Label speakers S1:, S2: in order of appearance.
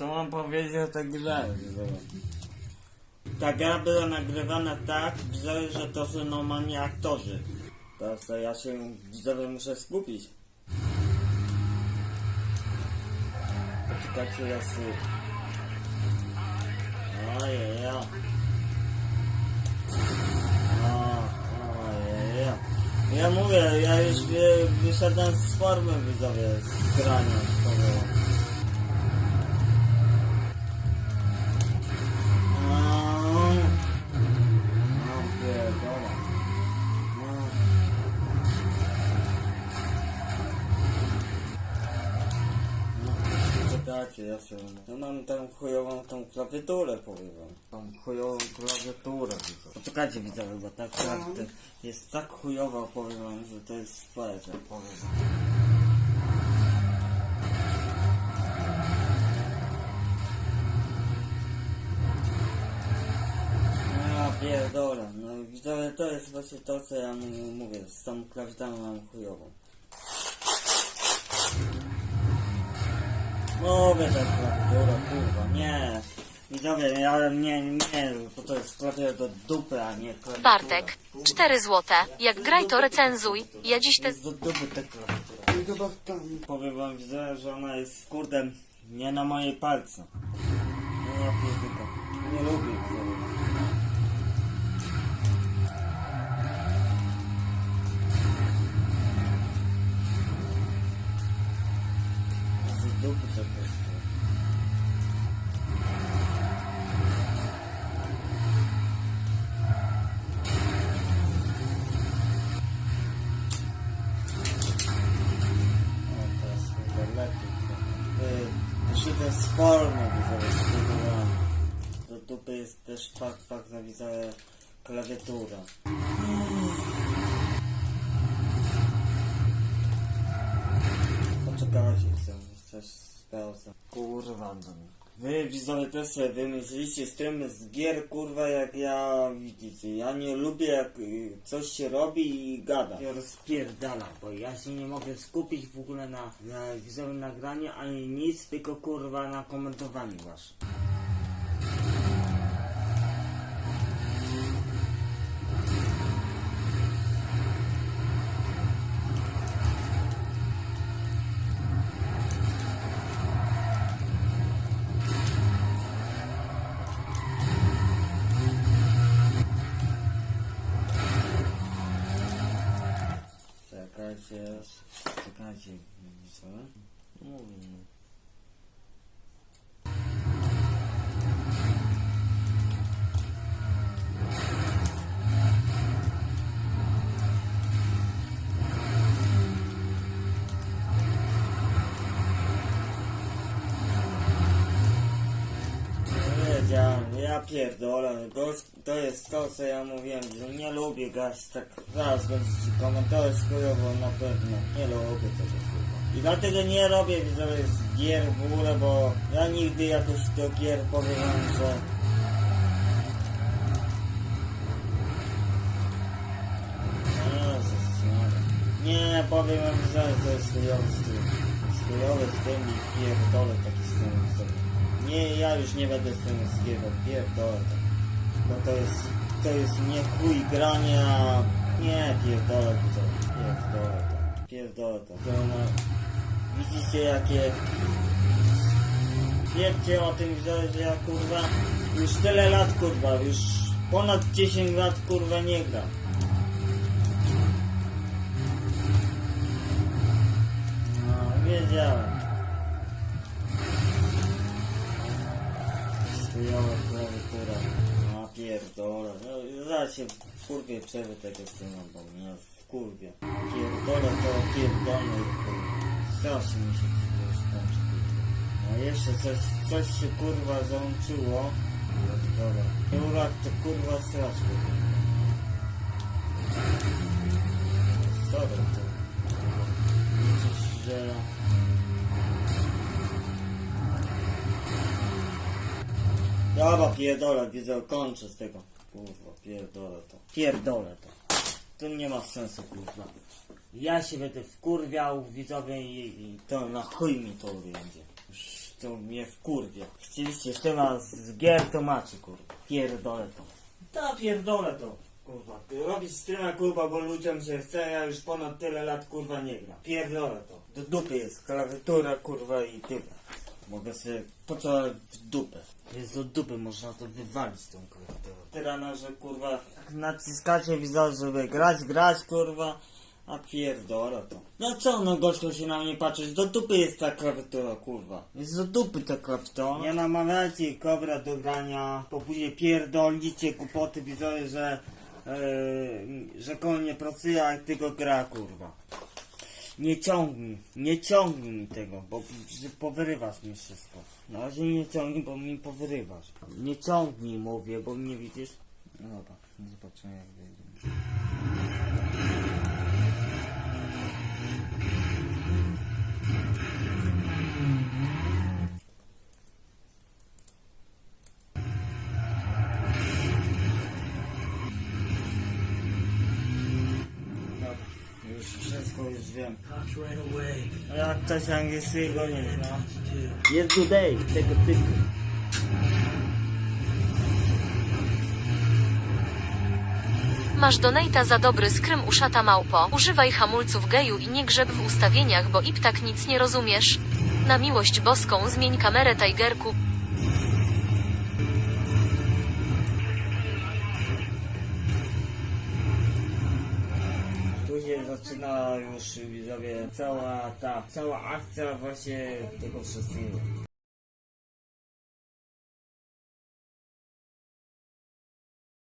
S1: Co mam powiedzieć o tej grze? Ta gra była nagrywana tak, że to są normalni aktorzy. Teraz to ja się widzowie muszę skupić. Poczekajcie, ja sobie... Ojej, ja. Ojej, ja. Mówię, ja już wy, wyszedłem z formy widzowie, z grania. To było. Aaa. No, pierdolę. No. No, Czekajcie, ja sobie... No mam tą chujową tą klawiaturę, powiem wam. Tą chujową klawiaturę, widzę. Poczekajcie, widzowie, bo ta klawiatura jest tak chujowa, powiem wam, że to jest społeczne, powiem wam. Ja pierdolę, no widzowie, to jest właśnie to, co ja mówię, z tą klawiaturą mam chujową. Mówię, że klawiatura, kurwa, nie. Widzowie, ale nie, nie, bo to jest klawiatura do dupy, a nie klawiatura.
S2: Bartek,
S1: Kurwa.
S2: 4 złote. Jak graj to recenzuj. Ja dziś te...
S1: Jest do dupy ta klawiatura.
S3: I chyba tam.
S1: Powiem wam, widzowie, że ona jest kurde nie na mojej palce. No ja pierdolę. Nie lubię widzowie. Dupy to prostu. Yy, z formy widzowie spróbowałem. Do dupy jest też fakt, fakt na widzowie klawiatura. Poczekajcie, coś sprawdzę. Kurwa, no. Wy widzowie też sobie wymyślicie streamy z gier, kurwa, jak ja widzicie. Ja nie lubię jak y, coś się robi i gada. Ja rozpierdala, bo ja się nie mogę skupić w ogóle na, na nagraniu ani nic, tylko kurwa na komentowaniu waszym. Czekajcie, czekajcie, widzowie. Mówię. Nie Wiedziałem, pierdolę, gość, to jest to co ja mówiłem, że nie lubię grać tak, zaraz będziecie komentować chujowo na pewno, nie lubię tego kurwa. I dlatego nie robię widzowie z gier w ogóle, bo ja nigdy jakoś do gier powiem że. Nie, powiem wam, że to jest chujowy z tym. Z tym i pierdolę taki z tym. Nie, ja już nie będę z tym zgiewał, pierdolę. Bo to jest, to jest nie chuj grania. Nie, pierdolę to, pierdolę to, pierdolę to. to no, widzicie jakie... Wiecie o tym, że, że ja kurwa już tyle lat kurwa, już ponad 10 lat kurwa nie gram. No, wiedziałem. Chujowa klawiatura. No pierdolę. No, zaraz się w kurwie przerwę tego streama, bo mnie w kurwie. Pierdolę to pierdolę i chuj. Strasznie mi się kurwa. No jeszcze coś, coś się kurwa załączyło. Dobra. Urak to kurwa strasznie. Sorry to. Widzisz, że... Dobra, pierdolę, widzę, kończę z tego. Kurwa, pierdolę to. Pierdolę to. To nie ma sensu, kurwa. Ja się będę wkurwiał, widzowie, i, i to na chuj mi to będzie. To mnie wkurwie. Chcieliście temat z gier, to macie, kurwa. Pierdolę to. Ta pierdolę to. Kurwa, ty robisz streama, kurwa, bo ludziom się chce, ja już ponad tyle lat, kurwa, nie gram. Pierdolę to. Do dupy jest klawiatura, kurwa, i tyle. Mogę sobie, po co w dupę? Jest do dupy, można to wywalić tą klawiaturę. Tyle, no, że kurwa, naciskacie widzę, żeby grać, grać, kurwa, a pierdolę to. No co, no gościu się na mnie patrzeć, do dupy jest ta klawiatura, kurwa. Jest do dupy ta klawiatura. Nie namawiajcie kobra do grania, bo później pierdolicie głupoty, widzowie, że yy, że koło nie pracuje, a tylko gra, kurwa. Nie ciągnij, nie ciągnij mi tego, bo powyrywasz mi wszystko. Na razie nie ciągnij, bo mi powyrywasz. Nie ciągnij, mówię, bo mnie widzisz. No dobra, zobaczymy jak wyjdzie. Wiem.
S3: Cops ran away.
S1: A jak ktoś angielskiego nie zna.
S3: Too.
S1: Jest today, tego typu.
S2: Masz donata za dobry skrym uszata małpo. Używaj hamulców geju i nie grzeb w ustawieniach, bo i ptak nic nie rozumiesz. Na miłość boską zmień kamerę Tigerku.
S1: Się zaczyna już widzowie cała ta, cała akcja właśnie tego wszystkiego.